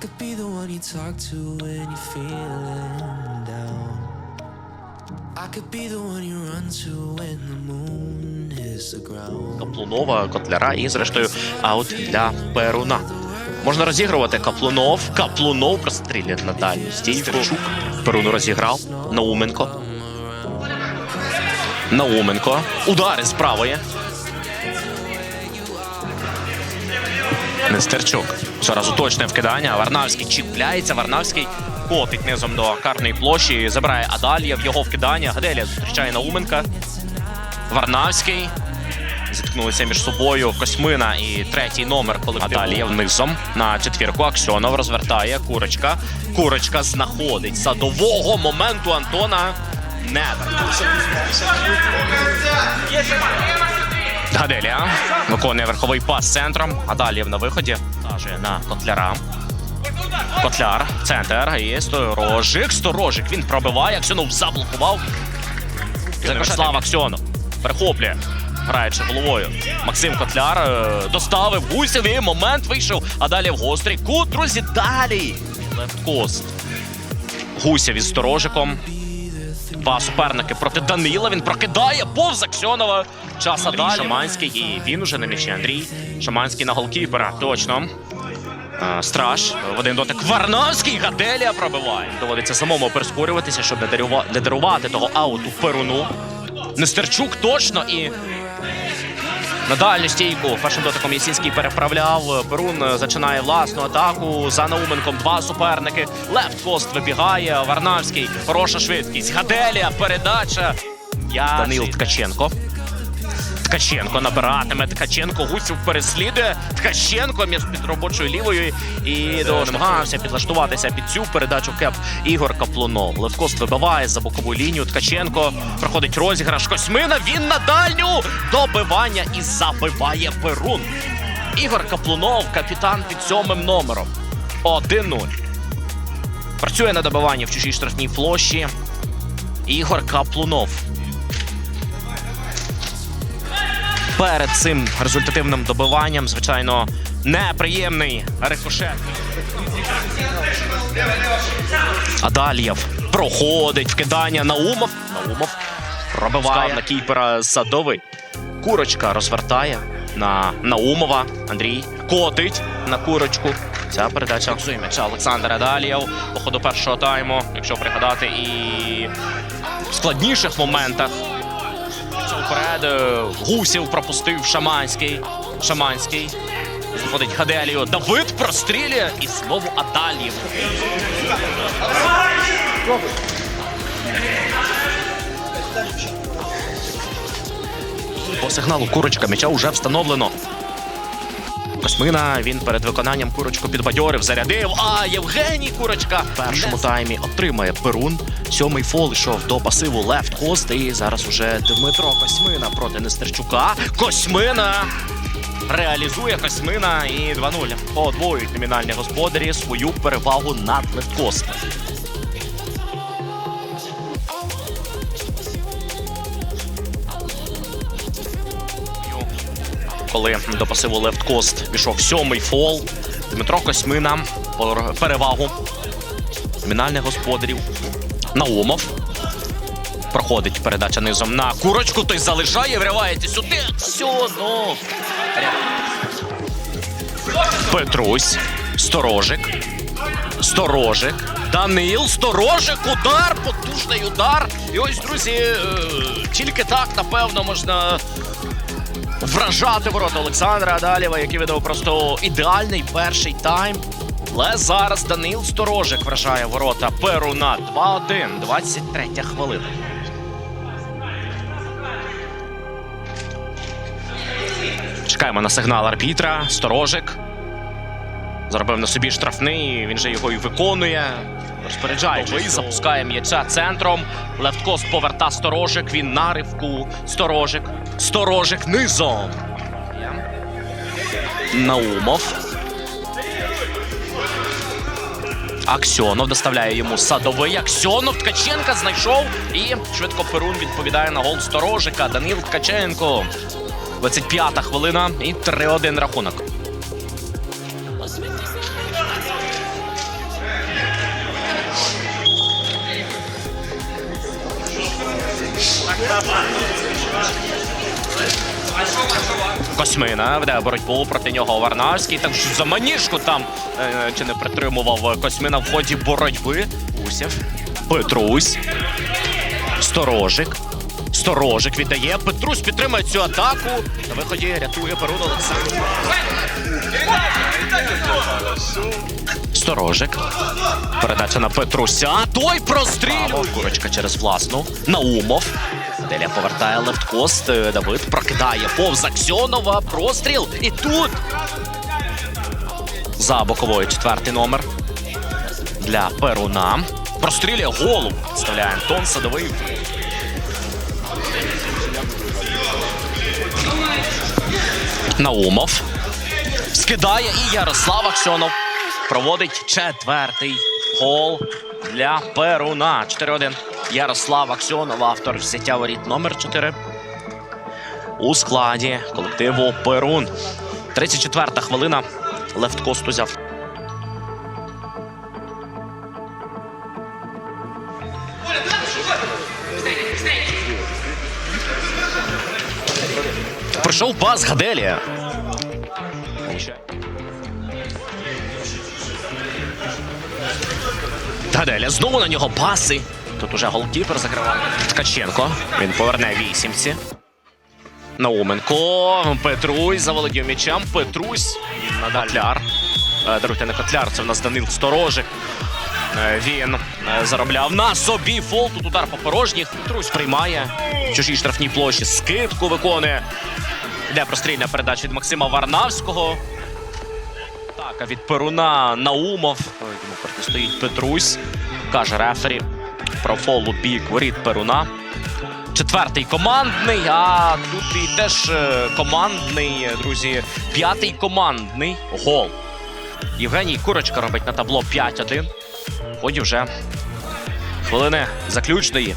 could be the one you talk to when you're feeling down. I could be the one you run to when the moon hits the ground. Каплунова, Котляра і, зрештою, аут для Перуна. Можна розігрувати Каплунов. Каплунов прострілює на дальню стійку. Перуну розіграв. Науменко. Науменко. Удари з правої. Нестерчук. Зараз уточне вкидання. Варнавський чіпляється. Варнавський котить низом до карної площі. Забирає Адалієв. Його вкидання. Гаделія зустрічає Науменка. Варнавський. Зіткнулися між собою Косьмина і третій номер колективу. Адалієв низом на четвірку. Аксьонов розвертає. Курочка. Курочка знаходить садового моменту Антона. Не Гаделія виконує верховий пас центром. Адалієв на виході. Каже на Котляра. Котляр, центр. І Сторожик. Сторожик. Він пробиває. Аксьонов заблокував. Ярослав Аксьонов. Перехоплює. Граючи головою. Максим Котляр е, доставив Гусєв і момент вийшов. А далі в гострий кут, друзі, далі. Левткост. Гусєв із Сторожиком. Два суперники проти Данила. Він прокидає повз Аксьонова. Часа далі. Шаманський. І він уже на м'ячі. Андрій. Шаманський на голкіпера. Точно. Страж в один дотик. Варнавський Гаделія пробиває. Доводиться самому прискорюватися, щоб не дарувати того ауту Перуну. Нестерчук точно і на дальню стійку першим дотиком Ясінський переправляв. Перун зачинає власну атаку. За Науменком два суперники. Лефт пост вибігає. Варнавський. Хороша швидкість. Гаделія. Передача. Я... Данил Ткаченко. Ткаченко набиратиме. Ткаченко Гусів переслідує. Ткаченко між під робочою лівою і до намагався підлаштуватися під цю передачу кеп Ігор Каплунов. Левкост вибиває за бокову лінію. Ткаченко проходить розіграш Косьмина. Він на дальню добивання і забиває Перун. Ігор Каплунов, капітан під сьомим номером. 1-0. Працює на добиванні в чужій штрафній площі. Ігор Каплунов. Перед цим результативним добиванням, звичайно, неприємний рикошет. Адалієв проходить вкидання Наумов. Наумов пробиває на кіпера Садовий. Курочка розвертає на Наумова. Андрій котить на курочку. Ця передача фіксує м'яча Олександр Адалієв по ходу першого тайму, якщо пригадати, і в складніших моментах вперед. Гусів пропустив Шаманський. Шаманський. Заходить Хаделіо. Давид прострілює і знову Адалієв. По сигналу курочка м'яча вже встановлено. Космина він перед виконанням курочку підбадьорив, зарядив. А Євгеній Курочка в першому таймі отримає Перун. Сьомий фол йшов до пасиву лефт хост. І зараз уже Дмитро Косьмина проти Нестерчука. Косьмина реалізує Косьмина і 2-0. Подвоюють номінальні господарі свою перевагу над лефткостом. Коли до пасиву лефткост пішов сьомий фол. Дмитро Косьмина перевагу номінальних господарів. Наумов. Проходить передача низом на курочку, той залишає, вривається сюди. Аксьонов. Петрусь. Сторожик. Сторожик. Данил, Сторожик, удар, потужний удар. І ось, друзі, е, тільки так, напевно, можна вражати ворота Олександра Адалєва, який видав просто ідеальний перший тайм. Але зараз Данил Сторожик вражає ворота Перуна 2-1, 23 хвилина. Чекаємо на сигнал арбітра. Сторожик. Заробив на собі штрафний, він же його і виконує. Розпоряджаючись, запускає м'яча центром. Левткост поверта сторожик. Він на ривку. Сторожик. Сторожик низом. Наумов. Аксьонов доставляє йому садовий. Аксьонов Ткаченка знайшов. І швидко Перун відповідає на гол сторожика. Данил Ткаченко. 25-та хвилина і 3-1 рахунок. Косьмина веде боротьбу проти нього Варнарський. Так що за маніжку там е, чи не притримував Косьмина в ході боротьби. Усів. Петрусь. Сторожик. Сторожик віддає. Петрусь підтримує цю атаку. На виході рятує Перун Олександр. Сторожик. Передача на Петруся. Той прострілює. Курочка через власну. Наумов. Деля повертає лефткост. Е, Давид прокидає повз Аксьонова. Простріл. І тут. За боковою четвертий номер. Для Перуна. Прострілює голову. Вставляє Антон Садовий. Наумов. Скидає і Ярослав Аксьонов проводить четвертий гол для Перуна. 4-1. Ярослав Аксьонов, автор взяття воріт номер 4 у складі колективу Перун. 34-та хвилина. Лефткост узяв. Прийшов пас Гаделія. Гаделя знову на нього паси. Тут уже голкіпер закриває. Ткаченко. Він поверне вісімці. Науменко. Петрусь заволодів м'ячем. Петрусь. Надалі. Котляр. Е, Даруйте не Котляр, це в нас Данил Сторожик. Е, Він е, заробляв на собі фол. Тут удар по порожніх. Петрусь приймає. В чужій штрафній площі. Скидку виконує. Йде прострільна передача від Максима Варнавського. Так, а від Перуна Наумов. Йому протистоїть Петрусь. Каже рефері про фол у бік воріт Перуна. Четвертий командний, а тут і теж е, командний, друзі. П'ятий командний гол. Євгеній Курочка робить на табло 5-1. В ході вже хвилини заключної.